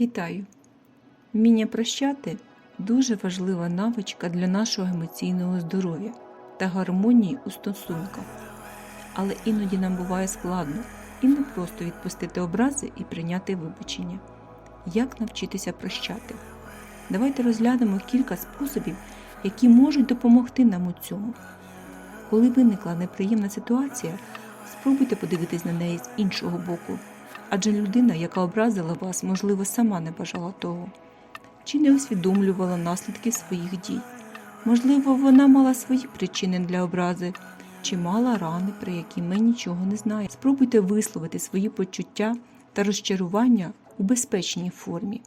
Вітаю! Вміння прощати дуже важлива навичка для нашого емоційного здоров'я та гармонії у стосунках. Але іноді нам буває складно і не просто відпустити образи і прийняти вибачення. Як навчитися прощати? Давайте розглянемо кілька способів, які можуть допомогти нам у цьому. Коли виникла неприємна ситуація, спробуйте подивитись на неї з іншого боку. Адже людина, яка образила вас, можливо, сама не бажала того, чи не усвідомлювала наслідки своїх дій. Можливо, вона мала свої причини для образи, чи мала рани, про які ми нічого не знаємо. Спробуйте висловити свої почуття та розчарування у безпечній формі.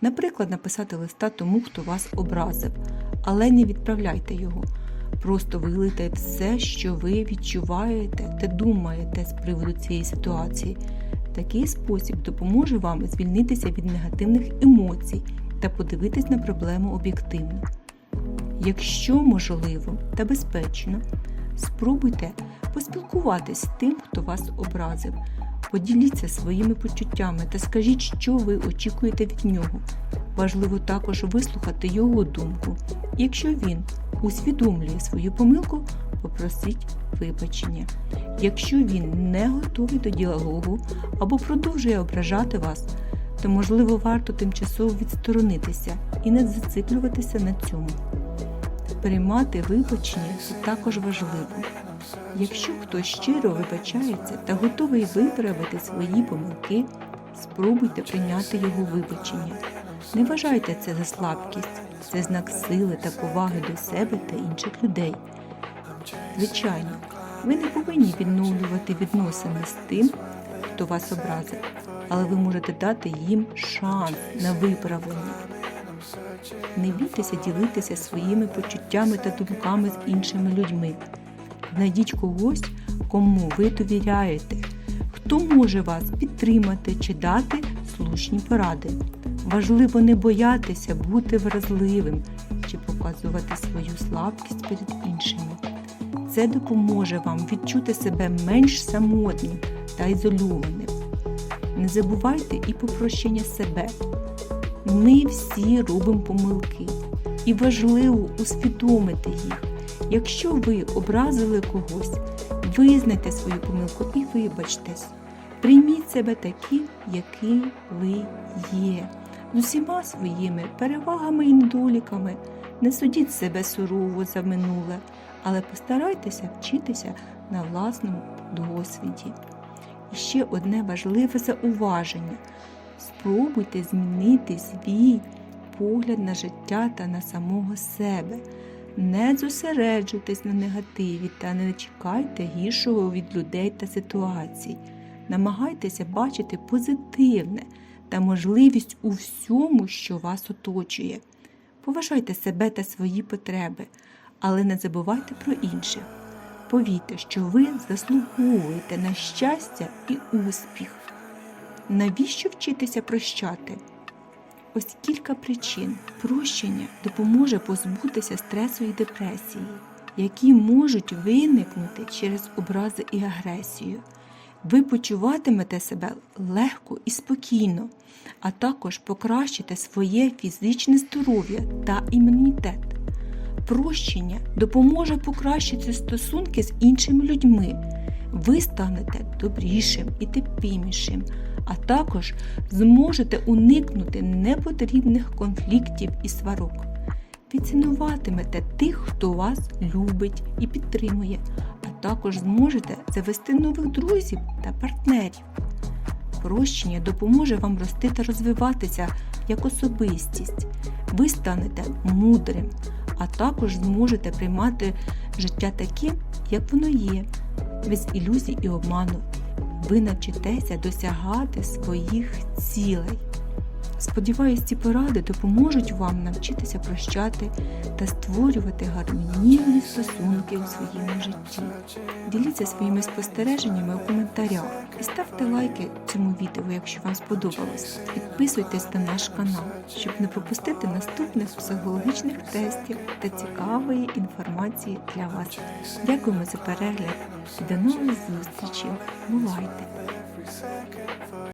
Наприклад, написати листа тому, хто вас образив, але не відправляйте його. Просто вилийте все, що ви відчуваєте та думаєте з приводу цієї ситуації. Такий спосіб допоможе вам звільнитися від негативних емоцій та подивитись на проблему об'єктивно. Якщо можливо та безпечно, спробуйте поспілкуватись з тим, хто вас образив. Поділіться своїми почуттями та скажіть, що ви очікуєте від нього. Важливо також вислухати його думку. Якщо він усвідомлює свою помилку, попросіть вибачення. Якщо він не готовий до діалогу або продовжує ображати вас, то можливо варто тимчасово відсторонитися і не зациклюватися на цьому. Приймати вибачення це також важливо. Якщо хтось щиро вибачається та готовий виправити свої помилки, спробуйте прийняти його вибачення. Не вважайте це за слабкість, це знак сили та поваги до себе та інших людей. Звичайно, ви не повинні відновлювати відносини з тим, хто вас образив, але ви можете дати їм шанс на виправлення. Не бійтеся ділитися своїми почуттями та думками з іншими людьми. Знайдіть когось, кому ви довіряєте, хто може вас підтримати чи дати слушні поради. Важливо не боятися бути вразливим чи показувати свою слабкість перед іншими. Це допоможе вам відчути себе менш самотнім та ізольованим. Не забувайте і про прощення себе. Ми всі робимо помилки, і важливо усвідомити їх. Якщо ви образили когось, визнайте свою помилку і вибачтесь. Прийміть себе таким, який ви є, з усіма своїми перевагами і недоліками. Не судіть себе сурово за минуле, але постарайтеся вчитися на власному досвіді. І ще одне важливе зауваження. Спробуйте змінити свій погляд на життя та на самого себе. Не зосереджуйтесь на негативі та не чекайте гіршого від людей та ситуацій. Намагайтеся бачити позитивне та можливість у всьому, що вас оточує. Поважайте себе та свої потреби, але не забувайте про інших. Повірте, що ви заслуговуєте на щастя і успіх. Навіщо вчитися прощати? Ось кілька причин. Прощення допоможе позбутися стресу і депресії, які можуть виникнути через образи і агресію. Ви почуватимете себе легко і спокійно, а також покращите своє фізичне здоров'я та імунітет. Прощення допоможе покращити стосунки з іншими людьми. Ви станете добрішим і терпімішим, а також зможете уникнути непотрібних конфліктів і сварок. Ви тих, хто вас любить і підтримує, а також зможете завести нових друзів та партнерів. Прощення допоможе вам рости та розвиватися як особистість. Ви станете мудрим, а також зможете приймати життя таким, як воно є, без ілюзій і обману. Ви навчитеся досягати своїх цілей. Сподіваюсь, ці поради допоможуть вам навчитися прощати та створювати гармонійні стосунки у своєму житті. Діліться своїми спостереженнями у коментарях і ставте лайки цьому відео, якщо вам сподобалось. Підписуйтесь на наш канал, щоб не пропустити наступних психологічних тестів та цікавої інформації для вас. Дякуємо за перегляд і до нових зустрічей. Бувайте!